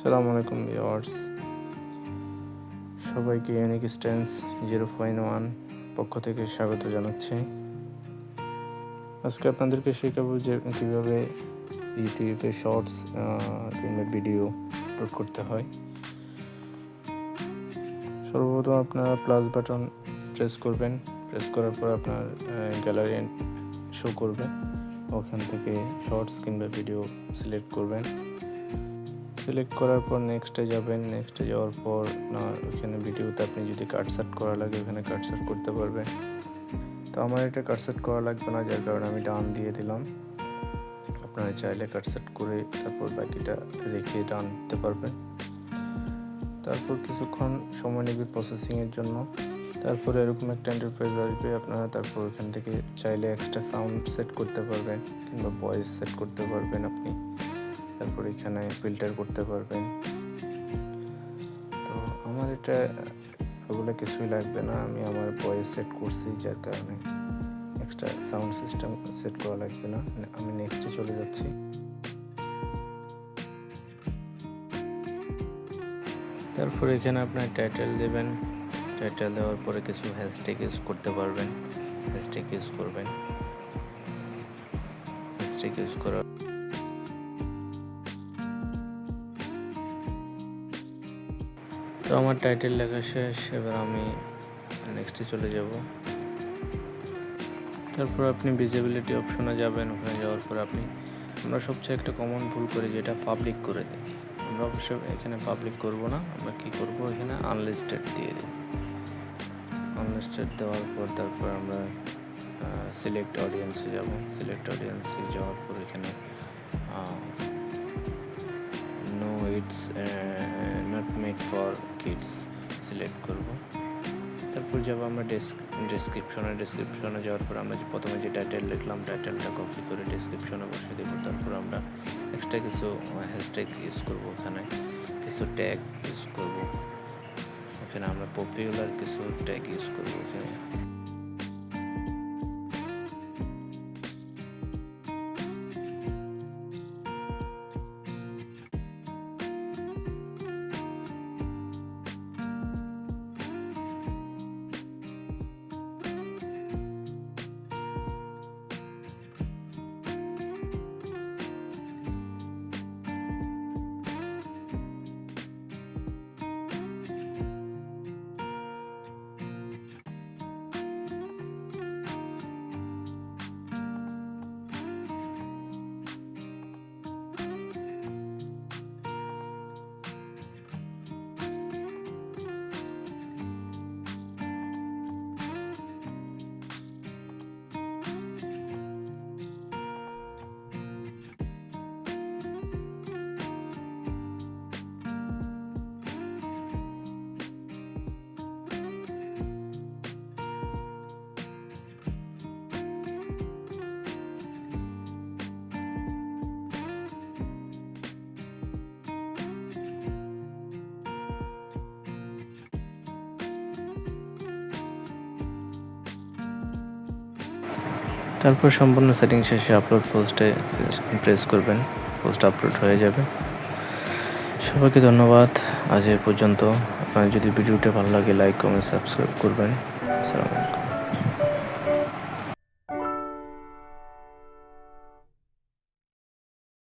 সালাম আলাইকুম ভিওয়ার্স সবাইকে unique stance zero point one পক্ষ থেকে স্বাগত জানাচ্ছি। আজকে আপনাদেরকে শেখাবো যে কীভাবে ইউটিউবে শর্টস কিংবা ভিডিও আপলোড করতে হয়। সর্বপ্রথম আপনারা প্লাস বাটন প্রেস করবেন। প্রেস করার পর আপনার গ্যালারি শো করবে। ওখান থেকে শর্টস কিংবা ভিডিও সিলেক্ট করবেন। সিলেক্ট করার পর নেক্সটে যাবেন নেক্সটে যাওয়ার পর, না, ওখানে ভিডিওতে আপনি যদি কাটসাট করা লাগে, ওখানে কাটসাট করতে পারবেন। তো আমার এটা কাটসাট করা লাগবে না, যার কারণে আমি ডান দিয়ে দিলাম। আপনারা চাইলে কাটসাট করে তারপর বাকিটা রেখে ডান দিতে পারবেন। তারপর কিছুক্ষণ সময় নেবে প্রসেসিংয়ের জন্য। তারপর এরকম একটা এন্টারপ্রাইজ আসবে, আপনারা তারপর ওখান থেকে চাইলে এক্সট্রা সাউন্ড সেট করতে পারবেন, কিংবা ভয়েস সেট করতে পারবেন আপনি। তারপর এখানে ফিল্টার করতে পারবেন। তো আমার এটা, ওগুলো কিছুই লাগবে না। আমি আমার ভয়েস সেট করছি, যার কারণে এক্সট্রা সাউন্ড সিস্টেম সেট করা লাগবে না। আমি নেক্সটে চলে যাচ্ছি। তারপর এখানে আপনার টাইটেল দেবেন। টাইটেল দেওয়ার পরে কিছু হ্যাশট্যাগ ইউজ করতে পারবেন। হ্যাশট্যাগ ইউজ করবেন। হ্যাশট্যাগ ইউজ করার তো আমার টাইটেল লেখা শেষ, এবার আমি নেক্সটে চলে যাব। তারপর আপনি ভিজিবিলিটি অপশনে যাবেন, ওখানে যাওয়ার পর আপনি, আমরা সবচেয়ে একটা কমন ভুল করি যেটা পাবলিক করে দিই। আমরা অবশ্য এখানে পাবলিক করব না, আমরা কি করব? এখানে আনলিস্টেড দিয়ে দিই। আনলিস্টেড দেওয়ার পর তারপর আমরা সিলেক্ট অডিয়েন্সে যাব। সিলেক্ট অডিয়েন্সে যাওয়ার পর এখানে no it's made for kids select করব। তারপর যাব আমরা ডেস্ক ডেসক্রিপশনে ডেসক্রিপশনে যাওয়ার পর আমরা প্রথমে যে টাইটেল লিখলাম টাইটেলটা কপি করে ডেসক্রিপশনে বসে দেবো। তারপর আমরা এক্সট্রা কিছু হ্যাশট্যাগ ইউজ করব ওখানে। কিছু ট্যাগ ইউজ করব। এখানে আমরা পপুলার কিছু ট্যাগ ইউজ করব। এখানে তারপর সম্পূর্ণ সেটিং শেষে আপলোড পোস্টে প্রেস করবেন পোস্ট আপলোড হয়ে যাবে। সবাইকে ধন্যবাদ। আজ এ পর্যন্ত। আপনার যদি ভিডিওটা ভালো লাগে লাইক কমেন্ট সাবস্ক্রাইব করবেন। আসসালামু আলাইকুম